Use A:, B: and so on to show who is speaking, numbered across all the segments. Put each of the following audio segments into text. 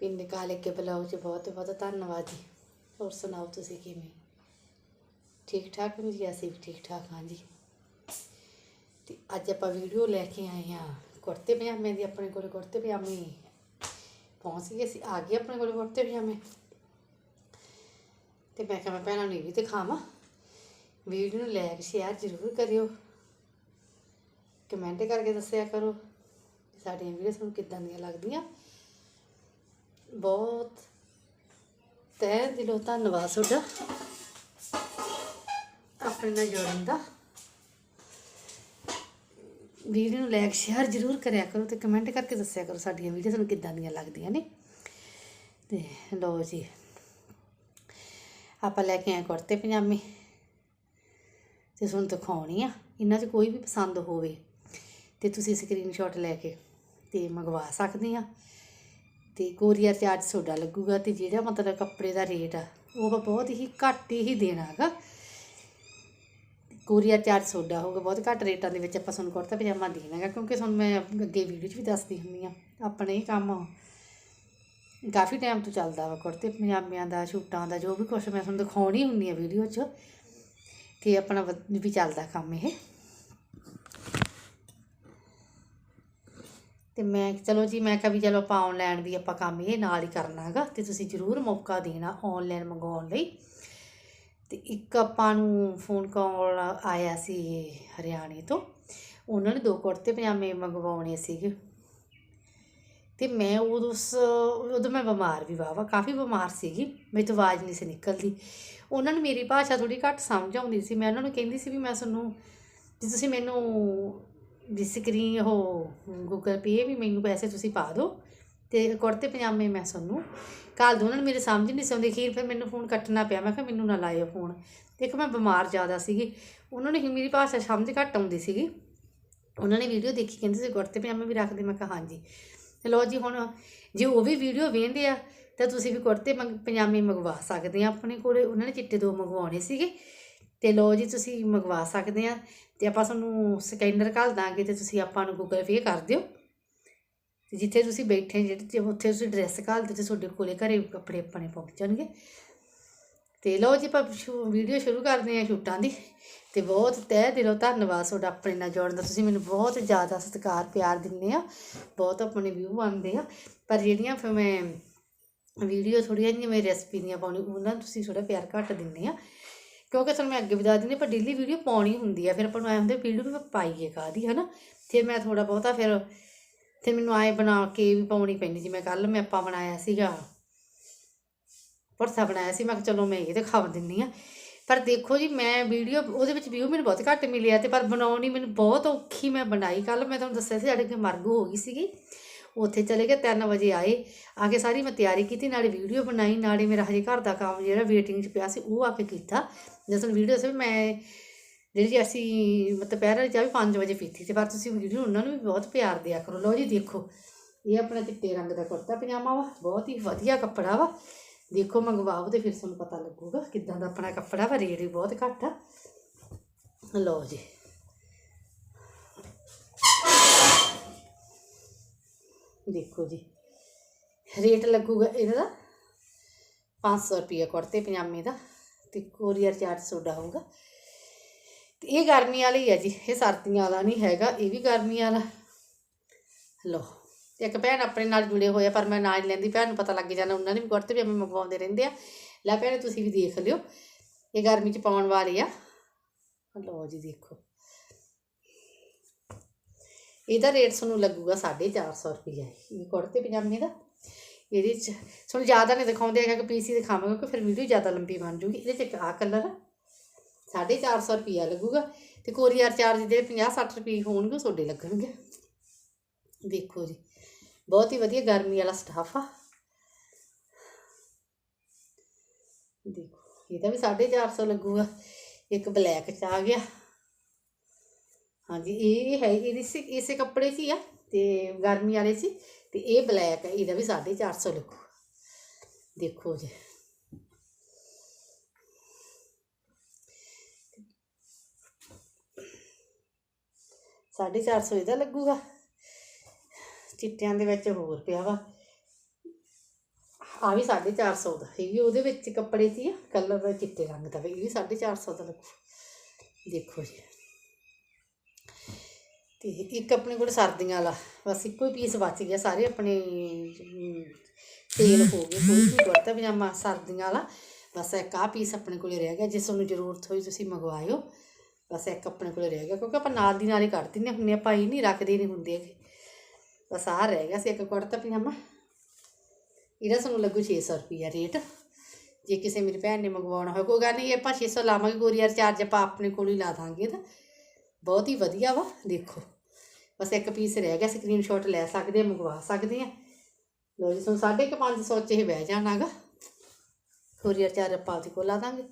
A: ਪਿੰਡ ਕਾਲੇ ਕੇ ਬਲੌਗ 'ਚ ਬਹੁਤ ਬਹੁਤ ਧੰਨਵਾਦ ਜੀ। ਹੋਰ ਸੁਣਾਓ ਤੁਸੀਂ ਕਿਵੇਂ? ਠੀਕ ਠਾਕ ਹੋ ਜੀ? ਅਸੀਂ ਵੀ ਠੀਕ ਠਾਕ ਹਾਂ ਜੀ। ਤੇ ਅੱਜ ਆਪਾਂ ਵੀਡੀਓ ਲੈ ਕੇ ਆਏ ਹਾਂ ਕੁੜਤੇ ਪਜਾਮੇ ਦੀ, ਆਪਣੇ ਕੋਲ ਕੁੜਤੇ ਪਜਾਮੇ ਪਹੁੰਚ ਗਏ ਸੀ ਆ ਗਏ ਆਪਣੇ ਕੋਲ ਕੁੜਤੇ ਪਜਾਮੇ। ਤੇ ਮੈਂ ਕਿਹਾ ਮੈਂ ਭੈਣਾਂ ਨੂੰ ਇਹ ਵੀ ਦਿਖਾਵਾਂ। ਵੀਡੀਓ ਨੂੰ ਲਾਈਕ ਸ਼ੇਅਰ ਜ਼ਰੂਰ ਕਰਿਓ। ਕਮੈਂਟ ਕਰਕੇ ਦੱਸਿਆ ਕਰੋ ਸਾਡੀਆਂ ਵੀਡੀਓ ਤੁਹਾਨੂੰ ਕਿੱਦਾਂ ਦੀਆਂ ਲੱਗਦੀਆਂ। ਬਹੁਤ ਤਹਿ ਦਿਲੋਂ ਧੰਨਵਾਦ ਤੁਹਾਡਾ। ਆਪਣੇ ਨਾਲ ਜੋੜਨ ਦਾ। ਵੀਡੀਓ ਨੂੰ ਲਾਈਕ ਸ਼ੇਅਰ ਜ਼ਰੂਰ ਕਰਿਆ ਕਰੋ ਤੇ ਕਮੈਂਟ ਕਰਕੇ ਦੱਸਿਆ ਕਰੋ ਸਾਡੀਆਂ ਵੀਡੀਓ ਤੁਹਾਨੂੰ ਕਿੱਦਾਂ ਦੀਆਂ ਲੱਗਦੀਆਂ ਨੇ। ਤੇ ਲਓ ਜੀ। ਆਪਾਂ ਲੈ ਕੇ ਆਏ ਕੁੜਤੇ ਪਜਾਮੇ। ਤੇ ਤੁਹਾਨੂੰ ਦਿਖਾਉਣੀ ਆ। ਇਹਨਾਂ 'ਚ ਕੋਈ ਵੀ ਪਸੰਦ ਹੋਵੇ ਤੇ ਤੁਸੀਂ ਸਕਰੀਨਸ਼ਾਟ ਲੈ ਕੇ ਤੇ ਮੰਗਵਾ ਸਕਦੇ ਆ। ਤੇ ਕੋਰੀਅਰ ਚਾਰਜ ਤੁਹਾਡਾ ਲੱਗੂਗਾ ਤੇ ਜਿਹੜਾ ਮਤਲਬ ਕੱਪੜੇ ਦਾ ਰੇਟ ਆ, ਉਹ ਬਹੁਤ ਹੀ ਘੱਟ ਹੀ ਦੇਣਾ ਹੈਗਾ। ਕੋਰੀਅਰ ਚਾਰਜ ਤੁਹਾਡਾ ਹੋਊਗਾ, ਬਹੁਤ ਘੱਟ ਰੇਟਾਂ ਦੇ ਵਿੱਚ ਆਪਾਂ ਤੁਹਾਨੂੰ ਕੁੜਤਾ ਪਜਾਮਾ ਦੇਣਾ ਹੈਗਾ ਕਿਉਂਕਿ ਤੁਹਾਨੂੰ ਮੈਂ ਅੱਗੇ ਵੀਡੀਓ 'ਚ ਵੀ ਦੱਸਦੀ ਹੁੰਦੀ ਆ ਆਪਣੇ ਹੀ ਕੰਮ ਕਾਫੀ ਟਾਈਮ ਤੋਂ ਚੱਲਦਾ ਵਾ ਕੁੜਤੇ ਪਜਾਮਿਆਂ ਦਾ, ਸ਼ੂਟਾਂ ਦਾ, ਜੋ ਵੀ ਕੁਛ ਮੈਂ ਤੁਹਾਨੂੰ ਦਿਖਾਉਣੀ ਹੁੰਦੀ ਆ ਵੀਡੀਓ 'ਚ, ਤੇ ਆਪਣਾ ਵੀ ਚੱਲਦਾ ਕੰਮ ਇਹ। ਤੇ ਮੈਂ ਚਲੋ ਜੀ, ਮੈਂ ਕਿਹਾ ਵੀ ਚਲੋ ਆਪਾਂ ਆਨਲਾਈਨ ਵੀ ਆਪਾਂ ਕੰਮ ਇਹ ਨਾਲ ਹੀ ਕਰਨਾ ਹੈਗਾ ਤੇ ਤੁਸੀਂ ਜ਼ਰੂਰ ਮੌਕਾ ਦੇਣਾ ਆਨਲਾਈਨ ਮੰਗਵਾਉਣ ਲਈ। ਤੇ ਇੱਕ ਆਪਾਂ ਨੂੰ ਫੋਨ ਕਾਲ ਆਇਆ ਸੀ ਹਰਿਆਣੇ ਤੋਂ, ਉਹਨਾਂ ਨੇ ਦੋ ਕੁੜਤੇ ਪਜਾਮੇ ਮੰਗਵਾਉਣੇ ਸੀਗੇ। ਤੇ ਮੈਂ ਉਦੋਂ ਉਸ ਉਦੋਂ ਮੈਂ ਬਿਮਾਰ ਵੀ ਵਾਵਾ ਕਾਫੀ ਬਿਮਾਰ ਸੀਗੀ, ਮੇਰੀ ਤੋਂ ਆਵਾਜ਼ ਨਹੀਂ ਸੀ ਨਿਕਲਦੀ। ਉਹਨਾਂ ਨੂੰ ਮੇਰੀ ਭਾਸ਼ਾ ਥੋੜੀ ਘੱਟ ਸਮਝ ਆਉਂਦੀ ਸੀ, ਮੈਂ ਉਹਨਾਂ ਨੂੰ ਕਹਿੰਦੀ ਸੀ ਵੀ ਮੈਂ ਤੁਹਾਨੂੰ ਜੇ ਤੁਸੀਂ ਮੈਨੂੰ ਸਕਰੀਨ ਉਹ ਗੂਗਲ ਪੇ ਵੀ ਮੈਨੂੰ ਪੈਸੇ ਤੁਸੀਂ ਪਾ ਦਿਓ ਤੇ ਕੁੜਤੇ ਪਜਾਮੇ ਮੈਂ ਤੁਹਾਨੂੰ ਕੱਲ ਦੋ ਉਹਨਾਂ ਨੂੰ ਮੇਰੇ ਸਮਝ ਨਹੀਂ ਸੀ ਆਉਂਦੀ ਖੀਰ ਫਿਰ ਮੈਨੂੰ ਫੋਨ ਕੱਟਣਾ ਪਿਆ, ਮੈਂ ਕਿਹਾ ਮੈਨੂੰ ਨਾ ਲਾਇਓ ਫੋਨ ਤੇ ਮੈਂ ਬਿਮਾਰ ਜ਼ਿਆਦਾ ਸੀਗੀ, ਉਹਨਾਂ ਨੂੰ ਹੀ ਮੇਰੀ ਭਾਸ਼ਾ ਸਮਝ ਘੱਟ ਆਉਂਦੀ ਸੀਗੀ। ਉਹਨਾਂ ਨੇ ਵੀਡੀਓ ਦੇਖੀ, ਕਹਿੰਦੇ ਸੀ ਕੁੜਤੇ ਪਜਾਮੇ ਵੀ ਰੱਖਦੇ? ਮੈਂ ਕਿਹਾ ਹਾਂਜੀ। ਤੇ ਲਓ ਜੀ ਹੁਣ ਜੇ ਉਹ ਵੀ ਵੀਡੀਓ ਵੇਖਦੇ ਆ, ਤਾਂ ਤੁਸੀਂ ਵੀ ਕੁੜਤੇ ਮੰਗ- ਪਜਾਮੇ ਮੰਗਵਾ ਸਕਦੇ ਆ। ਆਪਣੇ ਕੋਲੇ ਉਹਨਾਂ ਨੇ ਚਿੱਟੇ ਦੋ ਮੰਗਵਾਉਣੇ ਸੀਗੇ। ਤੇ ਲਓ ਜੀ ਤੁਸੀਂ ਮੰਗਵਾ ਸਕਦੇ ਆ ਤੇ ਆਪਾਂ ਤੁਹਾਨੂੰ ਸਕੈਨਰ ਘੱਲ ਦਾਂਗੇ ਤੇ ਤੁਸੀਂ ਆਪਾਂ ਨੂੰ ਗੂਗਲ ਪੇ ਕਰ ਦਿਓ। ਤੇ ਜਿੱਥੇ ਤੁਸੀਂ ਬੈਠੇ ਜਿਹੜੇ ਤੇ ਉੱਥੇ ਤੁਸੀਂ ਐਡਰੈਸ ਘੱਲ ਦਿਓ ਤੇ ਤੁਹਾਡੇ ਕੋਲੇ ਘਰੇ ਕੱਪੜੇ ਆਪਣੇ ਪਹੁੰਚਣਗੇ ਤੇ ਲਓ ਜੀ ਆਪਾਂ ਵੀਡੀਓ ਸ਼ੁਰੂ ਕਰਦੇ ਹਾਂ ਸ਼ੂਟਾਂ ਦੀ। ਤੇ ਬਹੁਤ ਤਹਿ ਦਿਲੋਂ ਧੰਨਵਾਦ ਤੁਹਾਡਾ ਆਪਣੇ ਨਾਲ ਜੋੜਨ ਦਾ। ਤੁਸੀਂ ਮੈਨੂੰ ਬਹੁਤ ਜ਼ਿਆਦਾ ਸਤਿਕਾਰ, ਪਿਆਰ ਦਿੰਦੇ ਆ। ਬਹੁਤ ਆਪਣੇ ਵਿਊ ਆਉਂਦੇ ਆ। ਪਰ ਜਿਹੜੀਆਂ ਫਿਰ ਮੈਂ ਵੀਡੀਓ ਥੋੜ੍ਹੀਆਂ ਜਿਹੀਆਂ ਮੇਰੀ ਰੈਸਪੀ ਦੀਆਂ ਪਾਉਣੀ ਉਹਨਾਂ ਨੂੰ ਤੁਸੀਂ ਥੋੜਾ ਪਿਆਰ ਘੱਟ ਦਿੰਦੇ ਆ। ਕਿਉਂਕਿ ਤੁਹਾਨੂੰ ਮੈਂ ਅੱਗੇ ਵੀ ਦੱਸ ਦਿੰਦੀ ਪਰ ਡੇਲੀ ਵੀਡੀਓ ਪਾਉਣੀ ਹੁੰਦੀ ਆ। ਫਿਰ ਆਪਾਂ ਨੂੰ ਐਂ ਹੁੰਦਾ ਵੀਡੀਓ ਵੀ ਪਾਈਏ ਕਾਦੀ ਹਨਾ? ਫਿਰ ਮੈਂ ਥੋੜਾ ਬਹੁਤਾ ਫਿਰ ਤੇ ਮੈਨੂੰ ਆਏ ਬਣਾ ਕੇ ਵੀ ਪਾਉਣੀ ਪੈਂਦੀ। ਮੈਂ ਕੱਲ ਮੈਂ ਆਪਾਂ ਬਣਾਇਆ ਸੀਗਾ ਭਰਥਾ ਬਣਾਇਆ ਸੀ, ਮੈਂ ਕਿਹਾ ਚਲੋ ਮੈਂ ਇਹ ਦਿਖਾ ਦਿੰਨੀ ਆ। ਪਰ ਦੇਖੋ ਜੀ, ਮੈਂ ਵੀਡੀਓ ਉਹਦੇ ਵਿੱਚ ਵਿਊ ਮੈਨੂੰ ਬਹੁਤ ਘੱਟ ਮਿਲਿਆ ਤੇ ਪਰ ਬਣਾਉਣੀ ਮੈਨੂੰ ਬਹੁਤ ਔਖੀ ਮੈਂ ਬਣਾਈ। ਕੱਲ ਮੈਂ ਤੁਹਾਨੂੰ ਦੱਸਿਆ ਸੀ ਸਾਡੇ ਕੇ ਮਰਗੂ ਹੋ ਗਈ ਸੀਗੀ। ਉੱਥੇ ਚਲੇ ਗਏ 3 ਵਜੇ ਆਏ। ਆ ਕੇ ਸਾਰੀ ਮੈਂ ਤਿਆਰੀ ਕੀਤੀ, ਨਾਲੇ ਵੀਡੀਓ ਬਣਾਈ, ਨਾਲੇ ਮੇਰਾ ਹਜੇ ਘਰ ਦਾ ਕੰਮ ਜਿਹੜਾ ਵੇਟਿੰਗ 'ਚ ਪਿਆ ਸੀ, ਉਹ ਆ ਕੇ ਕੀਤਾ। ਜਦੋਂ ਵੀਡੀਓ ਸੀ ਮੈਂ ਜਿਹੜੀ ਜੀ ਅਸੀਂ ਮਤਲਬ ਪਹਿਰਾਂ ਵਾਲੀ ਚਾਹ ਵੀ 5 ਵਜੇ ਪੀਤੀ ਤੇ ਪਰ ਤੁਸੀਂ ਵੀਡੀਓ ਉਹਨਾਂ ਨੂੰ ਵੀ ਬਹੁਤ ਪਿਆਰ ਦਿਆ ਕਰੋ। ਲਓ ਜੀ, ਦੇਖੋ। ਇਹ ਆਪਣਾ ਚਿੱਟੇ ਰੰਗ ਦਾ ਕੁੜਤਾ ਪਜਾਮਾ ਵਾ, ਬਹੁਤ ਹੀ ਵਧੀਆ ਕੱਪੜਾ ਵਾ। ਦੇਖੋ, ਮੰਗਵਾਓ ਤੇ ਫਿਰ ਤੁਹਾਨੂੰ ਪਤਾ ਲੱਗੂਗਾ ਕਿੱਦਾਂ ਦਾ ਆਪਣਾ ਕੱਪੜਾ ਵਾ, ਰੇਟ ਵੀ ਬਹੁਤ ਘੱਟ ਆ। ਲਓ ਜੀ। ਦੇਖੋ ਜੀ। ਰੇਟ ਲੱਗੂਗਾ ਇਹਦਾ 500 ਰੁਪਏ ਕੁੜਤੇ ਪਜਾਮੇ ਦਾ ਤੇ ਕੋਰੀਅਰ ਚਾਰਜ ਤੁਹਾਡਾ ਹੋਊਗਾ। ਤੇ ਇਹ ਗਰਮੀ ਵਾਲਾ ਹੀ ਆ ਜੀ, ਇਹ ਸਰਦੀਆਂ ਵਾਲਾ ਨਹੀਂ ਹੈਗਾ, ਇਹ ਵੀ ਗਰਮੀ ਵਾਲਾ। ਲਓ, ਇੱਕ ਭੈਣ ਆਪਣੇ ਨਾਲ ਜੁੜੇ ਹੋਏ ਆ, ਪਰ ਮੈਂ ਨਾਲ ਲੈਂਦੀ, ਭੈਣ ਨੂੰ ਪਤਾ ਲੱਗ ਜਾਣਾ, ਉਹਨਾਂ ਨੇ ਵੀ ਕੁੜਤੇ ਪਜਾਮੇ ਮੰਗਵਾਉਂਦੇ ਰਹਿੰਦੇ ਆ। ਲੈ ਭੈਣ, ਤੁਸੀਂ ਵੀ ਦੇਖ ਲਿਓ। ਇਹ ਗਰਮੀ 'ਚ ਪਾਉਣ ਵਾਲੇ ਆ। ਲਓ ਜੀ, ਦੇਖੋ। ਇਹਦਾ ਰੇਟ ਤੁਹਾਨੂੰ ਲੱਗੂਗਾ 450 ਰੁਪਏ ਇਹ ਕੁੜਤੇ ਪਜਾਮੇ ਦਾ। ਇਹਦੇ 'ਚ ਤੁਹਾਨੂੰ ਜ਼ਿਆਦਾ ਨਹੀਂ ਦਿਖਾਉਂਦੇ ਹੈਗਾ ਕਿ ਪੀਸੀ ਦਿਖਾਵਾਂਗੇ, ਕਿਉਂਕਿ ਫਿਰ ਵੀਡੀਓ ਜ਼ਿਆਦਾ ਲੰਬੀ ਬਣ ਜੂਗੀ। ਇਹਦੇ 'ਚ ਇੱਕ ਆਹ ਕਲਰ ਆ। 450 ਰੁਪਿਆ ਲੱਗੂਗਾ। ਤੇ ਕੋਰੀਅਰ ਚਾਰਜ ਦੇ 50 60 ਰੁਪਏ ਹੋਣਗੇ ਤੁਹਾਡੇ ਲੱਗਣਗੇ। ਦੇਖੋ ਜੀ, ਬਹੁਤ ਹੀ ਵਧੀਆ ਗਰਮੀ ਵਾਲਾ ਸਟਾਫ ਆ। ਦੇਖੋ, ਇਹਦਾ ਵੀ 450 ਲੱਗੂਗਾ। ਇੱਕ ਬਲੈਕ ਚ ਆ ਗਿਆ। ਹਾਂਜੀ, ਇਹ ਹੈ, ਇਹਦੇ ਸੇ, ਇਸੇ ਕੱਪੜੇ 'ਚ ਹੀ ਆ ਤੇ ਗਰਮੀ ਵਾਲੇ 'ਚ। ਤੇ ਇਹ ਬਲੈਕ ਹੈ ਇਹਦਾ ਵੀ 450 ਲੱਗੂ। ਦੇਖੋ ਜੀ। ਸਾਢੇ ਚਾਰ ਸੌ ਇਹਦਾ ਲੱਗੂਗਾ। ਚਿੱਟਿਆਂ ਦੇ ਵਿੱਚ ਹੋਰ ਪਿਆ ਵਾ। ਆ ਵੀ 450 ਦਾ, ਇਹ ਵੀ ਉਹਦੇ ਵਿੱਚ ਕੱਪੜੇ ਸੀ ਆ, ਕਲਰ ਦਾ ਚਿੱਟੇ ਰੰਗ ਦਾ ਵੀ, ਇਹ ਵੀ 450 ਦਾ ਲੱਗੂ। ਦੇਖੋ ਜੀ। ਤੇ ਇੱਕ ਆਪਣੇ ਕੋਲ ਸਰਦੀਆਂ ਵਾਲਾ, ਬਸ ਇੱਕੋ ਹੀ ਪੀਸ ਬਚ ਗਿਆ, ਸਾਰੇ ਆਪਣੇ ਤੇਲ ਹੋ ਗਏ, ਕੋਈ ਵੀ ਕੁੜਤਾ ਪਜਾਮਾ ਸਰਦੀਆਂ ਵਾਲਾ, ਬਸ ਇੱਕ ਆਹ ਪੀਸ ਆਪਣੇ ਕੋਲੇ ਰਹਿ ਗਿਆ ਜੇ ਤੁਹਾਨੂੰ ਜ਼ਰੂਰਤ ਹੋਈ ਤੁਸੀਂ ਮੰਗਵਾਇਓ, ਬਸ ਇੱਕ ਆਪਣੇ ਕੋਲੇ ਰਹਿ ਗਿਆ, ਕਿਉਂਕਿ ਆਪਾਂ ਨਾਲ ਦੀ ਨਾਲ ਹੀ ਕੱਢ ਦਿੰਦੇ ਹੁੰਦੇ ਆਪਾਂ ਇਹ ਨਹੀਂ ਰੱਖਦੇ ਨਹੀਂ ਹੁੰਦੇ ਹੈਗੇ। ਬਸ ਆਹ ਰਹਿ ਗਿਆ ਸੀ ਇੱਕ ਕੁੜਤਾ ਪਜਾਮਾ। ਇਹਦਾ ਸਾਨੂੰ ਲੱਗੂ 600 ਰੁਪਈਆ ਰੇਟ। ਜੇ ਕਿਸੇ ਮੇਰੀ ਭੈਣ ਨੇ ਮੰਗਵਾਉਣਾ ਹੋਵੇ, ਕੋਈ ਗੱਲ ਨਹੀਂ ਆਪਾਂ 600 ਲਾਵਾਂਗੇ, ਕੋਰੀਅਰ ਚਾਰਜ ਆਪਾਂ ਆਪਣੇ ਕੋਲ ਹੀ ਲਾ ਦਾਂਗੇ ਤਾਂ ਬਹੁਤ ਹੀ ਵਧੀਆ ਵਾ, ਦੇਖੋ। ਬਸ ਇੱਕ ਪੀਸ ਰਹਿ ਗਿਆ ਸਕਰੀਨਸ਼ਾਟ ਲੈ ਸਕਦੇ ਆ, ਮੰਗਵਾ ਸਕਦੇ ਆ। ਲੋ ਜੀ, ਤੁਹਾਨੂੰ ਸਾਢੇ ਕੁ ਪੰਜ ਸੌ 'ਚ ਇਹ ਬਹਿ ਜਾਣਾਗਾ। ਕੋਰੀਅਰ ਚਾਰ ਆਪਾਂ ਉਹਦੇ ਕੋਲ ਲਾ ਦਾਂਗੇ।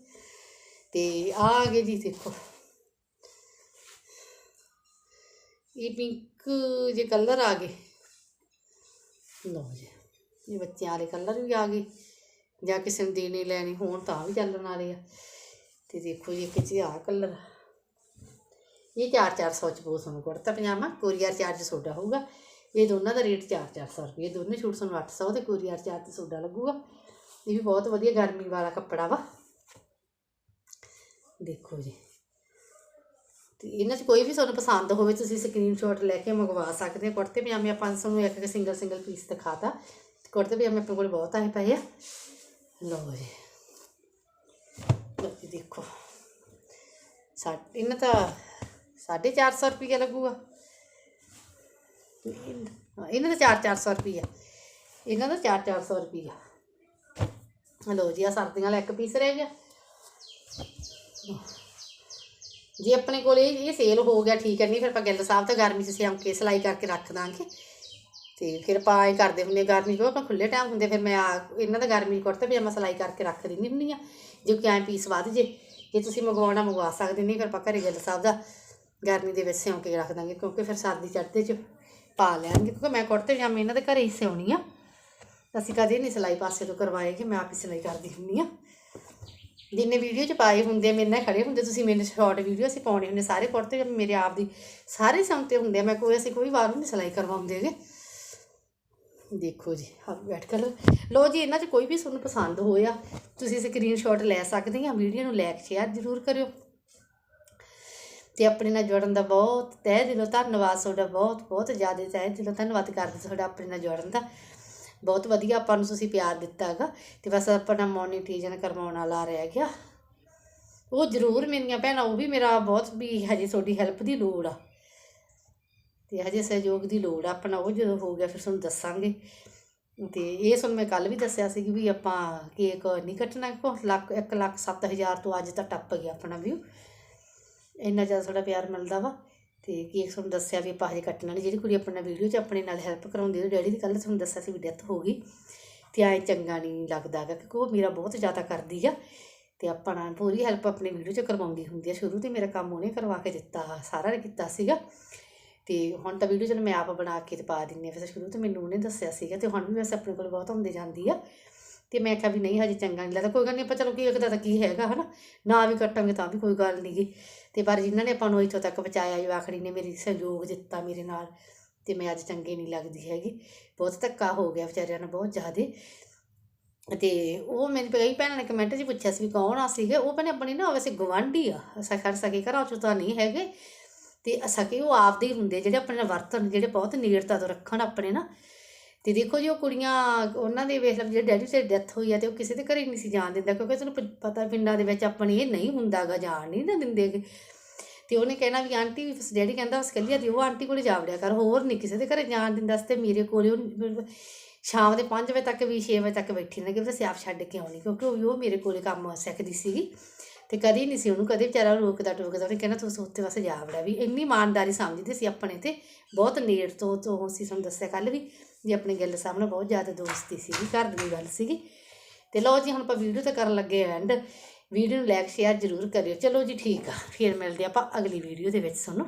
A: ਤੇ ਆ ਗਏ ਜੀ, ਦੇਖੋ। ਇਹ ਪਿੰਕ ਜੇ ਕਲਰ ਆ ਗਏ। ਲੋ ਜੀ, ਇਹ ਬੱਚਿਆਂ ਵਾਲੇ ਕਲਰ ਵੀ ਆ ਗਏ। ਜਾਂ ਕਿਸੇ ਨੂੰ ਦੇਣੇ, ਲੈਣੇ ਹੋਣ ਤਾਂ ਵੀ ਚੱਲਣ ਵਾਲੇ ਆ। ਤੇ ਦੇਖੋ ਜੀ, ਇੱਕ ਚ ਆ। ਕਲਰ ਇਹ 4-400 ਚ ਬਹੁਤ ਸਾਨੂੰ ਕੁੜਤਾ ਪਜਾਮਾ, ਕੋਰੀਅਰ ਚਾਰਜ ਤੁਹਾਡਾ ਹੋਊਗਾ। ਇਹ ਦੋਨਾਂ ਦਾ ਰੇਟ 4-400 ਰੁਪਏ, ਦੋਨੇ ਛੂਟ ਤੁਹਾਨੂੰ 800 ਤੇ ਕੋਰੀਅਰ ਚਾਰਜ ਤੁਹਾਡਾ ਲੱਗੂਗਾ। ਇਹ ਵੀ ਬਹੁਤ ਵਧੀਆ ਗਰਮੀ ਵਾਲਾ ਕੱਪੜਾ ਵਾ। ਦੇਖੋ ਜੀ। ਤੇ ਇਹਨਾਂ 'ਚ ਕੋਈ ਵੀ ਤੁਹਾਨੂੰ ਪਸੰਦ ਹੋਵੇ, ਤੁਸੀਂ ਸਕਰੀਨਸ਼ਾਟ ਲੈ ਕੇ ਮੰਗਵਾ ਸਕਦੇ ਹੋ। ਕੁੜਤੇ ਪਜਾਮੇ ਆਪਾਂ ਤੁਹਾਨੂੰ ਇੱਕ ਇੱਕ ਸਿੰਗਲ ਸਿੰਗਲ ਪੀਸ ਦਿਖਾਤਾ। ਕੁੜਤੇ ਪਜਾਮੇ ਆਪਣੇ ਕੋਲ ਬਹੁਤ ਆਏ ਪਏ ਆ। ਲਓ ਜੀ। ਲਓ ਜੀ, ਦੇਖੋ। ਸਾ, ਇਹਨਾਂ ਤਾਂ 450 ਰੁਪਏ ਲੱਗੂਗਾ। ਇਨ- ਹਾਂ, ਇਹਨਾਂ ਦਾ 4-400 ਰੁਪਏ ਇਹਨਾਂ ਦਾ 4-400 ਰੁਪਏ ਲਓ ਜੀ ਆ ਸਰਦੀਆਂ ਵਾਲਾ ਇੱਕ ਪੀਸ ਰਹਿ ਗਿਆ। ਜੇ ਆਪਣੇ ਕੋਲ ਇਹ ਇਹ ਸੇਲ ਹੋ ਗਿਆ ਠੀਕ ਹੈ। ਨਹੀਂ ਫਿਰ ਆਪਾਂ ਗਿੱਲ ਸਾਹਿਬ ਤਾਂ ਗਰਮੀ 'ਚ ਸਿਆਮ ਕੇ ਸਿਲਾਈ ਕਰਕੇ ਰੱਖ ਦਾਂਗੇ। ਤੇ ਫਿਰ ਆਪਾਂ ਐਂ ਕਰਦੇ ਹੁੰਦੇ ਹਾਂ, ਗਰਮੀ ਕਿਉਂ ਆਪਾਂ ਖੁੱਲੇ ਟਾਈਮ ਹੁੰਦੇ ਫਿਰ ਮੈਂ ਆ ਇਹਨਾਂ ਦਾ ਗਰਮੀ ਕੁੜਤਾ ਪਜਾਮਾ ਸਿਲਾਈ ਕਰਕੇ ਰੱਖ ਦਿੰਦੀ ਹੁੰਦੀ ਆ ਜੇ ਕੋਈ ਐਂ ਪੀਸ ਵੱਧ ਜੇ ਜੇ ਤੁਸੀਂ ਮੰਗਵਾਉਣਾ ਮੰਗਵਾ ਸਕਦੇ ਨਹੀਂ ਫਿਰ ਆਪਾਂ ਘਰੇ ਗਿੱਲ ਸਾਹਿਬ ਦਾ ਗਰਮੀ ਦੇ ਵਿੱਚ ਸਿਉਂ ਕੇ ਰੱਖ ਦਾਂਗੇ, ਕਿਉਂਕਿ ਫਿਰ ਸਰਦੀ ਚੜ੍ਹਦੇ 'ਚ ਪਾ ਲੈਣਗੇ ਕਿਉਂਕਿ ਮੈਂ ਕੁੜਤੇ ਪਜਾਮੇ ਇਹਨਾਂ ਦੇ ਘਰੇ ਹੀ ਸਿਉਣੀ ਆ। ਅਸੀਂ ਕਦੇ ਨਹੀਂ ਸਿਲਾਈ ਪਾਸੇ ਤੋਂ ਕਰਵਾਏ ਕਿ ਮੈਂ ਆਪ ਹੀ ਸਿਲਾਈ ਕਰਦੀ ਹੁੰਦੀ ਆ। ਜਿੰਨੇ ਵੀਡੀਓ ਚ ਪਾਏ ਹੁੰਦੇ ਆ, ਮੇਰੇ ਨਾਲ ਖੜੇ ਹੁੰਦੇ, ਤੁਸੀਂ ਮੇਰੇ ਸ਼ਾਰਟ ਵੀਡੀਓ ਅਸੀਂ ਪਾਉਣੇ ਹੁੰਦੇ, ਸਾਰੇ ਕੁੜਤੇ ਪਜਾਮੇ ਮੇਰੇ ਆਪ ਦੀ, ਸਾਰੇ ਸਿਉਂਤੇ ਹੁੰਦੇ ਆ, ਮੈਂ ਕੋਈ, ਅਸੀਂ ਕੋਈ ਵਾਰ ਨਹੀਂ ਸਿਲਾਈ ਕਰਵਾਉਂਦੇ ਹੈਗੇ। ਦੇਖੋ ਜੀ ਆ ਬੈਠ ਕਰ ਲੋ ਜੀ, ਇਹਨਾਂ 'ਚ ਕੋਈ ਵੀ ਤੁਹਾਨੂੰ ਪਸੰਦ ਹੋਇਆ, ਤੁਸੀਂ ਸਕਰੀਨਸ਼ਾਟ ਲੈ ਸਕਦੇ ਆ, ਵੀਡੀਓ ਨੂੰ ਲਾਈਕ ਸ਼ੇਅਰ ਜ਼ਰੂਰ ਕਰਿਓ। ਤੇ ਆਪਣੇ ਨਾਲ ਜੁੜਨ ਦਾ ਬਹੁਤ, ਤਹਿ ਦਿਲੋਂ ਧੰਨਵਾਦ ਤੁਹਾਡਾ ਬਹੁਤ ਬਹੁਤ ਜ਼ਿਆਦਾ ਤਹਿ ਦਿਲੋਂ ਧੰਨਵਾਦ ਕਰਦੇ ਤੁਹਾਡਾ ਆਪਣੇ ਨਾਲ ਜੁੜਨ ਦਾ। ਬਹੁਤ ਵਧੀਆ ਆਪਾਂ ਨੂੰ ਤੁਸੀਂ ਪਿਆਰ ਦਿੱਤਾ ਹੈਗਾ ਤੇ ਬਸ ਆਪਣਾ ਮੋਨੀਟਾਈਜ਼ੇਸ਼ਨ ਕਰਵਾਉਣ ਵਾਲਾ ਰਹਿ ਗਿਆ। ਉਹ ਜ਼ਰੂਰ ਮੇਰੀਆਂ ਭੈਣਾਂ, ਉਹ ਵੀ ਮੇਰਾ ਬਹੁਤ ਵੀ ਹਜੇ ਤੁਹਾਡੀ ਹੈਲਪ ਦੀ ਲੋੜ ਆ। ਤੇ ਹਜੇ ਸਹਿਯੋਗ ਦੀ ਲੋੜ ਆ ਆਪਣਾ, ਉਹ ਜਦੋਂ ਹੋ ਗਿਆ ਫਿਰ ਤੁਹਾਨੂੰ ਦੱਸਾਂਗੇ। ਤੇ ਇਹ ਤੁਹਾਨੂੰ ਮੈਂ ਕੱਲ ਵੀ ਦੱਸਿਆ ਸੀ ਕਿ ਵੀ ਆਪਾਂ ਕੇਕ ਨਹੀਂ ਕੱਟਣਾ ਕੋ ਲੱਖ 1 ਲੱਖ 7000 ਤੋਂ ਅੱਜ ਤਾਂ ਟੱਪ ਗਿਆ ਆਪਣਾ ਵਿਊ ਇੰਨਾ ਜ਼ਿਆਦਾ ਤੁਹਾਡਾ ਪਿਆਰ ਮਿਲਦਾ ਵਾ ਤੇ ਕੇਕ ਤੁਹਾਨੂੰ ਦੱਸਿਆ ਵੀ ਆਪਾਂ ਹਜੇ ਕੱਟਣਾ ਨਹੀਂ ਜਿਹੜੀ ਕੁੜੀ ਆਪਣਾ ਵੀਡੀਓ 'ਚ ਆਪਣੇ ਨਾਲ ਹੈਲਪ ਕਰਾਉਂਦੀ, ਉਹਦੇ ਡੈਡੀ ਦੀ ਕੱਲ ਤੁਹਾਨੂੰ ਦੱਸਿਆ ਸੀ ਵੀ ਡੈਥ ਹੋ ਗਈ ਤੇ ਐ ਚੰਗਾ ਨਹੀਂ ਲੱਗਦਾ ਗਾ, ਕਿਉਂਕਿ ਉਹ ਮੇਰਾ ਬਹੁਤ ਜ਼ਿਆਦਾ ਕਰਦੀ ਆ ਤੇ ਆਪਾਂ ਨਾਲ ਪੂਰੀ ਹੈਲਪ ਆਪਣੀ ਵੀਡੀਓ 'ਚ ਕਰਵਾਉਂਦੀ ਹੁੰਦੀ ਆ। ਸ਼ੁਰੂ ਤੇ ਮੇਰਾ ਕੰਮ ਉਹਨੇ ਕਰਵਾ ਕੇ ਦਿੱਤਾ, ਸਾਰਾ ਨੇ ਕੀਤਾ ਸੀਗਾ ਤੇ ਹੁਣ ਤਾਂ ਵੀਡੀਓ ਚਲ ਮੈਂ ਆਪ ਬਣਾ ਕੇ ਤੇ ਪਾ ਦਿੰਨੀ ਆ। ਫਿਰ ਸ਼ੁਰੂ ਤੋਂ ਮੈਨੂੰ ਉਹਨੇ ਦੱਸਿਆ ਸੀਗਾ ਤੇ ਹੁਣ ਵੀ ਵੈਸੇ ਆਪਣੇ ਕੋਲ ਬਹੁਤ ਹੁੰਦੇ ਜਾਂਦੀ ਆ। ਤੇ ਮੈਂ ਕਿਹਾ ਵੀ ਨਹੀਂ, ਹਜੇ ਚੰਗਾ ਨਹੀਂ ਲੱਗਦਾ। ਕੋਈ ਗੱਲ ਨਹੀਂ, ਆਪਾਂ ਚਲੋ ਕੀ ਦਾ ਤਾਂ ਕੀ ਹੈਗਾ, ਹਨਾ? ਨਾ ਵੀ ਕੱਟਾਂਗੇ ਤਾਂ ਵੀ ਕੋਈ ਗੱਲ ਨਹੀਂ ਗੀ। ਤੇ ਪਰ ਜਿਨ੍ਹਾਂ ਨੇ ਆਪਾਂ ਨੂੰ ਇੱਥੋਂ ਤੱਕ ਪਹੁੰਚਾਇਆ ਜੋ ਆਖਰੀ ਨੇ ਮੇਰੀ ਸਹਿਯੋਗ ਦਿੱਤਾ ਮੇਰੇ ਨਾਲ, ਤੇ ਮੈਂ ਅੱਜ ਚੰਗੇ ਨਹੀਂ ਲੱਗਦੀ ਹੈਗੀ। ਬਹੁਤ ਧੱਕਾ ਹੋ ਗਿਆ ਵਿਚਾਰਿਆਂ ਨੂੰ ਬਹੁਤ ਜ਼ਿਆਦੇ। ਤੇ ਉਹ ਮੈਨੂੰ ਕਈ ਭੈਣਾਂ ਨੇ ਕਮੈਂਟ 'ਚ ਪੁੱਛਿਆ ਸੀ ਵੀ ਕੌਣ ਆ ਸੀਗੇ? ਉਹ ਭੈਣੇ ਆਪਣੀ ਨਾ, ਵੈਸੇ ਗਵਾਂਢੀ ਆ ਸਖਰ ਸਕੇ ਘਰਾਂ ਚੋਂ ਤਾਂ ਨਹੀਂ ਹੈਗੇ। ਤੇ ਸਕੇ ਉਹ ਆਪਦੇ ਹੀ ਹੁੰਦੇ ਜਿਹੜੇ ਆਪਣੇ ਨਾਲ ਵਰਤਨ ਜਿਹੜੇ ਬਹੁਤ ਨੇੜਤਾ ਤੋਂ ਰੱਖਣ ਆਪਣੇ ਨਾ। ਤੇ ਦੇਖੋ ਜੀ, ਉਹ ਕੁੜੀਆਂ, ਉਹਨਾਂ ਦੇ ਵੇਖ ਲਓ, ਜਿਹੜੇ ਡੈਡੀ ਤੇ ਡੈਥ ਹੋਈ ਆ ਤੇ ਉਹ ਕਿਸੇ ਦੇ ਘਰੇ ਨਹੀਂ ਸੀ ਜਾਣ ਦਿੰਦਾ, ਕਿਉਂਕਿ ਤੁਹਾਨੂੰ ਪ- ਪਤਾ ਪਿੰਡਾਂ ਦੇ ਵਿੱਚ ਆਪਣੀ ਇਹ ਨਹੀਂ ਹੁੰਦਾਗਾ ਜਾਣ ਨਹੀਂ ਨਾ ਦਿੰਦੇ ਗੇ। ਤੇ ਉਹਨੇ ਕਹਿਣਾ ਵੀ, ਆਂਟੀ ਵੀ ਡੈਡੀ ਕਹਿੰਦਾ ਉਸ ਕੱਲੀ ਦੀ ਉਹ ਆਂਟੀ ਕੋਲੇ ਜਾ ਵੜਿਆ ਕਰ, ਹੋਰ ਨਹੀਂ ਕਿਸੇ ਦੇ ਘਰੇ ਜਾਣ ਦਿੰਦਾ ਸੀ ਤੇ ਮੇਰੇ ਕੋਲੇ ਉਹ ਸ਼ਾਮ ਦੇ 5 ਵਜੇ ਤੱਕ ਵੀ 6 ਵਜੇ ਤੱਕ ਬੈਠੀ ਰਹਿੰਦੀ ਕਿ ਸਿਆਪ ਛੱਡ ਕੇ ਆਉਣੀ, ਕਿਉਂਕਿ ਉਹ ਵੀ ਉਹ ਮੇਰੇ ਕੋਲੇ ਕੰਮ ਸਿੱਖਦੀ ਸੀਗੀ ਤੇ ਕਦੀ ਨਹੀਂ ਸੀ ਉਹਨੂੰ, ਕਦੇ ਵਿਚਾਰਾ ਰੋਕਦਾ ਟੋਕਦਾ, ਉਹਨੇ ਕਹਿੰਦਾ ਤੁਸੀਂ ਉੱਥੇ ਵਾਸਤੇ ਜਾ ਵੜਿਆ ਵੀ, ਇੰਨੀ ਇਮਾਨਦਾਰੀ ਸਮਝਦੇ ਸੀ ਆਪਣੇ ਤੇ, ਬਹੁਤ ਨੇੜ ਤੋਂ ਤੋਂ ਅਸੀਂ ਤੁਹਾਨੂੰ ਦੱਸਿਆ ਕੱਲ ਵੀ ਵੀ ਆਪਣੇ ਗਿੱਲ ਸਾਹਮਣੇ ਬਹੁਤ ਜ਼ਿਆਦਾ ਦੋਸਤੀ ਸੀਗੀ, ਘਰ ਦੀ ਗੱਲ ਸੀਗੀ। ਤੇ ਲਓ ਜੀ, ਹੁਣ ਆਪਾਂ ਵੀਡੀਓ ਤਾਂ ਕਰਨ ਲੱਗੇ ਐਂਡ ਵੀਡੀਓ ਨੂੰ ਲਾਈਕ ਸ਼ੇਅਰ ਜ਼ਰੂਰ ਕਰਿਓ। ਚਲੋ ਜੀ, ਠੀਕ ਆ, ਫਿਰ ਮਿਲਦੇ ਆਪਾਂ ਅਗਲੀ ਵੀਡੀਓ ਦੇ ਵਿੱਚ ਤੁਹਾਨੂੰ